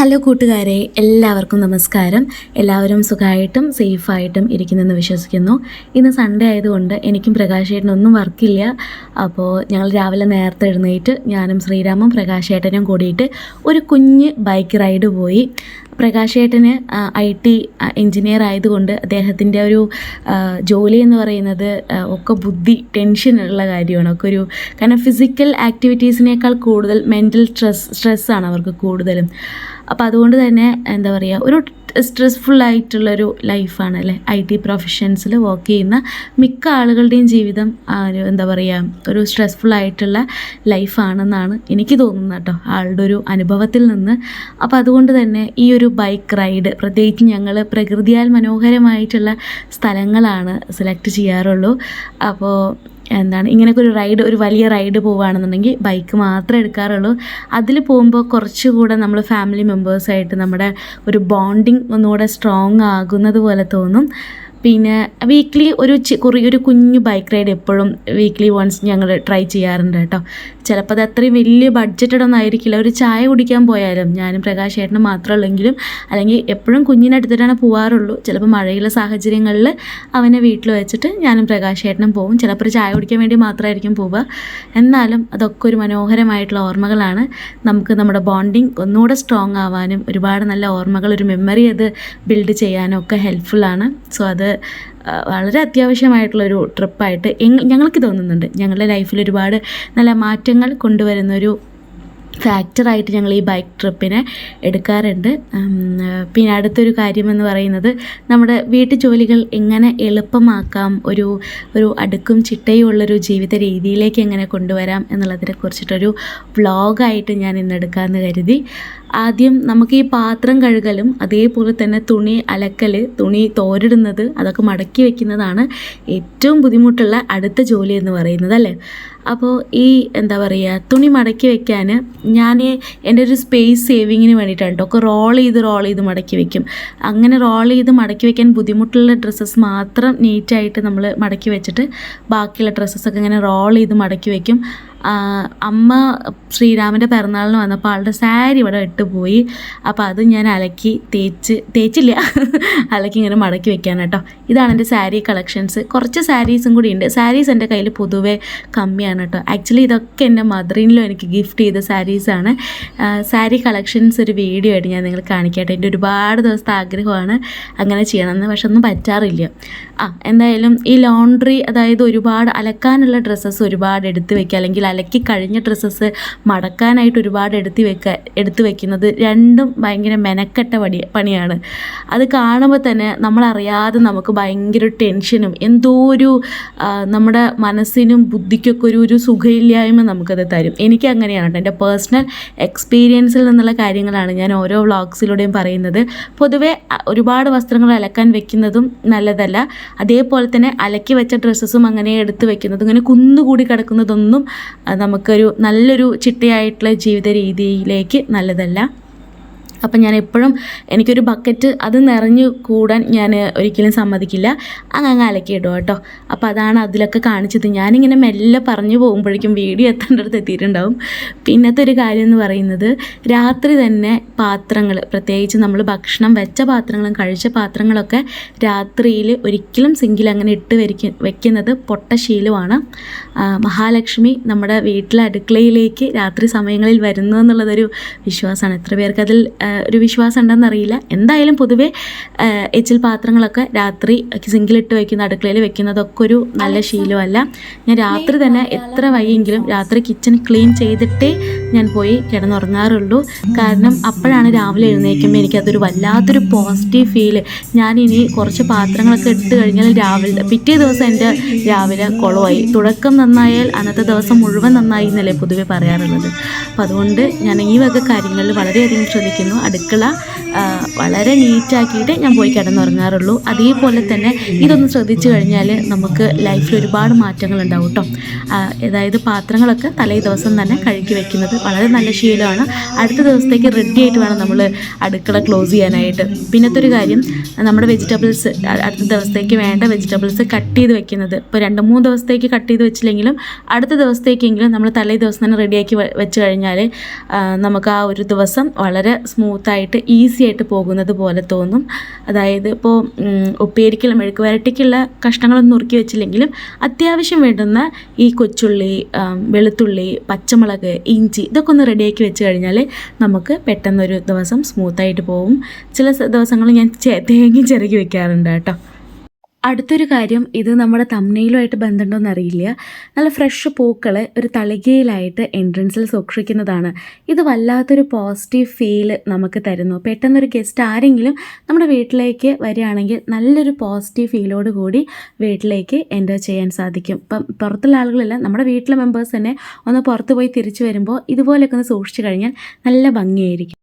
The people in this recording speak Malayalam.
ഹലോ കൂട്ടുകാരെ എല്ലാവർക്കും നമസ്കാരം. എല്ലാവരും സുഖമായിട്ടും സേഫായിട്ടും ഇരിക്കുന്നെന്ന് വിശ്വസിക്കുന്നു. ഇന്ന് സൺഡേ ആയതുകൊണ്ട് എനിക്കും പ്രകാശേട്ടനൊന്നും വർക്കില്ല. അപ്പോൾ ഞങ്ങൾ രാവിലെ നേരത്തെ എഴുന്നേറ്റ് ഞാനും ശ്രീരാമും പ്രകാശേട്ടനും കൂടിയിട്ട് ഒരു കുഞ്ഞ് ബൈക്ക് റൈഡ് പോയി. പ്രകാശേട്ടന് ഐ ടി എൻജിനീയർ ആയതുകൊണ്ട് അദ്ദേഹത്തിന്റെ ഒരു ജോലി എന്ന് പറയുന്നത് ഒക്കെ ബുദ്ധി ടെൻഷനുള്ള കാര്യമാണ്. ഒക്കെ ഒരു കാരണം ഫിസിക്കൽ ആക്ടിവിറ്റീസിനേക്കാൾ കൂടുതൽ മെന്റൽ സ്ട്രെസ് സ്ട്രെസ്സാണ് അവർക്ക് കൂടുതലും. അപ്പോൾ അതുകൊണ്ട് തന്നെ എന്താ പറയുക ഒരു സ്ട്രെസ്ഫുൾ ആയിട്ടുള്ളൊരു ലൈഫാണ് അല്ലേ ഐ ടി പ്രൊഫഷൻസിൽ വർക്ക് ചെയ്യുന്ന മിക്ക ആളുകളുടെയും ജീവിതം ഒരു എന്താ പറയുക ഒരു സ്ട്രെസ്ഫുൾ ആയിട്ടുള്ള ലൈഫാണെന്നാണ് എനിക്ക് തോന്നുന്നത് കേട്ടോ. ആളുടെ ഒരു അനുഭവത്തിൽ നിന്ന്. അപ്പോൾ അതുകൊണ്ട് തന്നെ ഈ ഒരു ബൈക്ക് റൈഡ് പ്രത്യേകിച്ച് ഞങ്ങൾ പ്രകൃതിയാൽ മനോഹരമായിട്ടുള്ള സ്ഥലങ്ങളാണ് സെലക്ട് ചെയ്യാറുള്ളൂ. അപ്പോൾ എന്താണ് ഇങ്ങനെയൊക്കെ ഒരു റൈഡ് ഒരു വലിയ റൈഡ് പോവുകയാണെന്നുണ്ടെങ്കിൽ ബൈക്ക് മാത്രമേ എടുക്കാറുള്ളൂ. അതിൽ പോകുമ്പോൾ കുറച്ചുകൂടെ നമ്മൾ ഫാമിലി മെമ്പേഴ്സായിട്ട് നമ്മുടെ ഒരു ബോണ്ടിങ് ഒന്നുകൂടെ സ്ട്രോങ് ആകുന്നത് പോലെ തോന്നും. പിന്നെ വീക്ക്ലി ഒരു കുറി ഒരു കുഞ്ഞു ബൈക്ക് റൈഡ് എപ്പോഴും വീക്ക്ലി വൺസ് ഞങ്ങൾ ട്രൈ ചെയ്യാറുണ്ട് കേട്ടോ. ചിലപ്പോൾ അത് അത്രയും വലിയ ബഡ്ജറ്റഡ് ഒന്നും ആയിരിക്കില്ല. ഒരു ചായ കുടിക്കാൻ പോയാലും ഞാനും പ്രകാശ് ചേട്ടനും മാത്രമല്ലെങ്കിലും അല്ലെങ്കിൽ എപ്പോഴും കുഞ്ഞിനെ എടുത്തിട്ടാണ് പോവാറുള്ളൂ. ചിലപ്പോൾ മഴയുള്ള സാഹചര്യങ്ങളിൽ അവനെ വീട്ടിൽ വെച്ചിട്ട് ഞാനും പ്രകാശ് ചേട്ടനും പോകും ചിലപ്പോൾ ഒരു ചായ കുടിക്കാൻ വേണ്ടി മാത്രമായിരിക്കും പോവുക. എന്നാലും അതൊക്കെ ഒരു മനോഹരമായിട്ടുള്ള ഓർമ്മകളാണ്. നമുക്ക് നമ്മുടെ ബോണ്ടിങ് ഒന്നുകൂടെ സ്ട്രോങ് ആവാനും ഒരുപാട് നല്ല ഓർമ്മകൾ ഒരു മെമ്മറി അത് ബിൽഡ് ചെയ്യാനും ഒക്കെ ഹെൽപ്ഫുള്ളാണ് സോ അത് ആ, വളരെ അത്യാവശ്യമായിട്ടുള്ളൊരു ട്രിപ്പായിട്ട് ഞങ്ങൾക്ക് തോന്നുന്നുണ്ട്. ഞങ്ങളുടെ ലൈഫിൽ ഒരുപാട് നല്ല മാറ്റങ്ങൾ കൊണ്ടുവരുന്നൊരു ഫാക്ടറായിട്ട് ഞങ്ങൾ ഈ ബൈക്ക് ട്രിപ്പിനെ എടുക്കാറുണ്ട്. പിന്നെ അടുത്തൊരു കാര്യമെന്ന് പറയുന്നത് നമ്മുടെ വീട്ടു ജോലികൾ എങ്ങനെ എളുപ്പമാക്കാം ഒരു ഒരു അടുക്കും ചിട്ടയും ഉള്ളൊരു ജീവിത രീതിയിലേക്ക് എങ്ങനെ കൊണ്ടുവരാം എന്നുള്ളതിനെ കുറിച്ചിട്ടൊരു വ്ളോഗായിട്ട് ഞാൻ ഇന്ന് എടുക്കാമെന്ന് കരുതി. ആദ്യം നമുക്ക് ഈ പാത്രം കഴുകലും അതേപോലെ തന്നെ തുണി അലക്കൽ തുണി തോരിടുന്നത് അതൊക്കെ മടക്കി വെക്കുന്നതാണ് ഏറ്റവും ബുദ്ധിമുട്ടുള്ള അടുത്ത ജോലി എന്ന് പറയുന്നത് അല്ലേ? അപ്പോൾ ഈ എന്താ പറയുക തുണി മടക്കി വെക്കാൻ ഞാൻ എന്റെ ഒരു സ്പേസ് സേവിങ്ങിന് വേണ്ടിയിട്ടാണ് കേട്ടോ. ഒക്കെ റോൾ ചെയ്ത് റോൾ ചെയ്ത് മടക്കി വെക്കും. അങ്ങനെ റോൾ ചെയ്ത് മടക്കി വെക്കാൻ ബുദ്ധിമുട്ടുള്ള ഡ്രസ്സസ് മാത്രം നീറ്റായിട്ട് നമ്മൾ മടക്കി വെച്ചിട്ട് ബാക്കിയുള്ള ഡ്രസ്സസ് ഒക്കെ ഇങ്ങനെ റോൾ ചെയ്ത് മടക്കി വെക്കും. അമ്മ ശ്രീരാമന്റെ പിറന്നാളിന് വന്നപ്പോൾ ആളുടെ സാരി ഇവിടെ ഇട്ട് പോയി. അപ്പോൾ അത് ഞാൻ അലക്കി തേച്ച് തേച്ചില്ല. അലക്കി ഇങ്ങനെ മടക്കി വെക്കാൻ കേട്ടോ ഇതാണ് എന്റെ സാരി കളക്ഷൻസ്. കുറച്ച് സാരീസും കൂടി ഉണ്ട്. സാരീസ് എന്റെ കയ്യിൽ പൊതുവേ കമ്മിയാണ് കേട്ടോ ആക്ച്വലി ഇതൊക്കെ എന്റെ മദറിനിലും എനിക്ക് ഗിഫ്റ്റ് ചെയ്ത സാരീസാണ് സാരി കളക്ഷൻസ് ഒരു വീഡിയോ ആയിട്ട് ഞാൻ നിങ്ങൾ കാണിക്കട്ടെ. എന്റെ ഒരുപാട് ദിവസത്തെ ആഗ്രഹമാണ് അങ്ങനെ ചെയ്യണമെന്ന്. പക്ഷെ ഒന്നും പറ്റാറില്ല. ആ എന്തായാലും ഈ ലോണ്ട്രി അതായത് ഒരുപാട് അലക്കാനുള്ള ഡ്രസ്സസ് ഒരുപാട് എടുത്ത് വെക്കുക. അല്ലെങ്കിൽ അലക്കി കഴിഞ്ഞ ഡ്രസ്സസ് മടക്കാനായിട്ട് ഒരുപാട് എടുത്ത് വെക്കാൻ എടുത്ത് വെക്കുന്നത് രണ്ടും ഭയങ്കര മെനക്കെട്ട പണി പണിയാണ്. അത് കാണുമ്പോൾ തന്നെ നമ്മളറിയാതെ നമുക്ക് ഭയങ്കര ടെൻഷനും എന്തോ ഒരു നമ്മുടെ മനസ്സിനും ബുദ്ധിക്കൊക്കെ ഒരു ഒരു സുഖമില്ലായ്മ നമുക്കത് തരും. എനിക്ക് അങ്ങനെയാണ് കേട്ടോ. എന്റെ പേഴ്സണൽ എക്സ്പീരിയൻസിൽ നിന്നുള്ള കാര്യങ്ങളാണ് ഞാൻ ഓരോ വ്ളോഗ്സിലൂടെയും പറയുന്നത്. പൊതുവേ ഒരുപാട് വസ്ത്രങ്ങൾ അലക്കാൻ വെക്കുന്നതും നല്ലതല്ല. അതേപോലെ തന്നെ അലക്കി വെച്ച ഡ്രസ്സസും അങ്ങനെ എടുത്ത് വെക്കുന്നതും ഇങ്ങനെ കുന്നുകൂടി കിടക്കുന്നതൊന്നും നമുക്കൊരു നല്ലൊരു ചിട്ടയായിട്ടുള്ള ജീവിത രീതിയിലേക്ക് നല്ലതല്ല. അപ്പം ഞാൻ എപ്പോഴും എനിക്കൊരു ബക്കറ്റ് അത് നിറഞ്ഞു കൂടാൻ ഞാൻ ഒരിക്കലും സമ്മതിക്കില്ല. അങ്ങ് അലക്കിയിടും കേട്ടോ. അപ്പോൾ അതാണ് അതിലൊക്കെ കാണിച്ചത്. ഞാനിങ്ങനെ മെല്ലെ പറഞ്ഞു പോകുമ്പോഴേക്കും വീഡിയോ എത്തേണ്ടടുത്ത് എത്തിയിട്ടുണ്ടാവും. പിന്നത്തെ ഒരു കാര്യം എന്ന് പറയുന്നത് രാത്രി തന്നെ പാത്രങ്ങൾ പ്രത്യേകിച്ച് നമ്മൾ ഭക്ഷണം വെച്ച പാത്രങ്ങളും കഴിച്ച പാത്രങ്ങളൊക്കെ രാത്രിയിൽ ഒരിക്കലും സിങ്കിൽ അങ്ങനെ ഇട്ട് വരിക്ക വെക്കുന്നത് പൊട്ട ശീലമാണ് മഹാലക്ഷ്മി നമ്മുടെ വീട്ടിലെ അടുക്കളയിലേക്ക് രാത്രി സമയങ്ങളിൽ വരുന്നു എന്നുള്ളതൊരു വിശ്വാസമാണ്. എത്ര പേർക്ക് അതിൽ ആ, ഒരു വിശ്വാസം ഉണ്ടെന്ന് അറിയില്ല. എന്തായാലും പൊതുവെ എച്ചിൽ പാത്രങ്ങളൊക്കെ രാത്രി സിങ്കിലിട്ട് വെക്കുന്ന അടുക്കളയിൽ വെക്കുന്നതൊക്കെ ഒരു നല്ല ശീലമല്ല. ഞാൻ രാത്രി തന്നെ എത്ര വൈകിയെങ്കിലും രാത്രി കിച്ചൺ ക്ലീൻ ചെയ്തിട്ടേ ഞാൻ പോയി കിടന്നുറങ്ങാറുള്ളൂ. കാരണം അപ്പോഴാണ് രാവിലെ എഴുന്നേൽക്കുമ്പോൾ എനിക്കതൊരു വല്ലാത്തൊരു പോസിറ്റീവ് ഫീൽ ഞാനിനി കുറച്ച് പാത്രങ്ങളൊക്കെ ഇട്ട് കഴിഞ്ഞാൽ രാവിലെ പിറ്റേ ദിവസം എന്റെ രാവിലെ കുളമായി. തുടക്കം നന്നായാൽ അന്നത്തെ ദിവസം മുഴുവൻ നന്നായി എന്നല്ലേ പൊതുവെ പറയാറുള്ളത്. അപ്പോൾ അതുകൊണ്ട് ഞാൻ ഈ വക കാര്യങ്ങളിൽ വളരെയധികം ശ്രദ്ധിക്കുന്നു. അടുക്കള ആ, വളരെ നീറ്റാക്കിയിട്ട് ഞാൻ പോയി കിടന്നുറങ്ങാറുള്ളൂ. അതേപോലെ തന്നെ ഇതൊന്ന് ശ്രദ്ധിച്ചു കഴിഞ്ഞാൽ നമുക്ക് ലൈഫിൽ ഒരുപാട് മാറ്റങ്ങൾ ഉണ്ടാവും കേട്ടോ അതായത് പാത്രങ്ങളൊക്കെ തലേ ദിവസം തന്നെ കഴുകി വെക്കുന്നത് വളരെ നല്ല ശീലമാണ്. അടുത്ത ദിവസത്തേക്ക് റെഡി ആയിട്ട് വേണം നമ്മൾ അടുക്കള ക്ലോസ് ചെയ്യാനായിട്ട്. പിന്നത്തെ ഒരു കാര്യം നമ്മുടെ വെജിറ്റബിൾസ് അടുത്ത ദിവസത്തേക്ക് വേണ്ട വെജിറ്റബിൾസ് കട്ട് ചെയ്ത് വെക്കുന്നത്. ഇപ്പോൾ രണ്ട് മൂന്ന് ദിവസത്തേക്ക് കട്ട് ചെയ്ത് വെച്ചില്ലെങ്കിലും അടുത്ത ദിവസത്തേക്കെങ്കിലും നമ്മൾ തലേ ദിവസം തന്നെ റെഡിയാക്കി വെച്ച് കഴിഞ്ഞാൽ നമുക്ക് ആ ഒരു ദിവസം വളരെ സ്മൂത്തായിട്ട് ഈസി ആയിട്ട് പോകുന്നത് പോലെ തോന്നും. അതായത് ഇപ്പോൾ ഉപ്പേരിക്കുള്ള മെഴുക്ക് വരട്ടിക്കുള്ള കഷ്ണങ്ങളൊന്നും നുറുക്കി വെച്ചില്ലെങ്കിലും അത്യാവശ്യം വേണ്ടുന്ന ഈ കൊച്ചുള്ളി വെളുത്തുള്ളി പച്ചമുളക് ഇഞ്ചി ഇതൊക്കെ ഒന്ന് റെഡിയാക്കി വെച്ച് കഴിഞ്ഞാൽ നമുക്ക് പെട്ടെന്നൊരു ദിവസം സ്മൂത്തായിട്ട് പോകും ചില ദിവസങ്ങളിൽ ഞാൻ തേങ്ങയും ചിരകി വെക്കാറുണ്ട് കേട്ടോ. അടുത്തൊരു കാര്യം ഇത് നമ്മുടെ തമ്മനയിലുമായിട്ട് ബന്ധമുണ്ടോയെന്ന് അറിയില്ല. നല്ല ഫ്രഷ് പൂക്കൾ ഒരു തളികയിലായിട്ട് എൻട്രൻസിൽ സൂക്ഷിക്കുന്നതാണ്. ഇത് വല്ലാത്തൊരു പോസിറ്റീവ് ഫീൽ നമുക്ക് തരുന്നു. പെട്ടെന്നൊരു ഗസ്റ്റ് ആരെങ്കിലും നമ്മുടെ വീട്ടിലേക്ക് വരികയാണെങ്കിൽ നല്ലൊരു പോസിറ്റീവ് ഫീലോട് കൂടി വീട്ടിലേക്ക് എന്റർ ചെയ്യാൻ സാധിക്കും. ഇപ്പം പുറത്തുള്ള ആളുകളല്ല നമ്മുടെ വീട്ടിലെ മെമ്പേഴ്സ് തന്നെ ഒന്ന് പുറത്ത് പോയി തിരിച്ചു വരുമ്പോൾ ഇതുപോലെയൊക്കെ ഒന്ന് സൂക്ഷിച്ചു കഴിഞ്ഞാൽ നല്ല ഭംഗിയായിരിക്കും.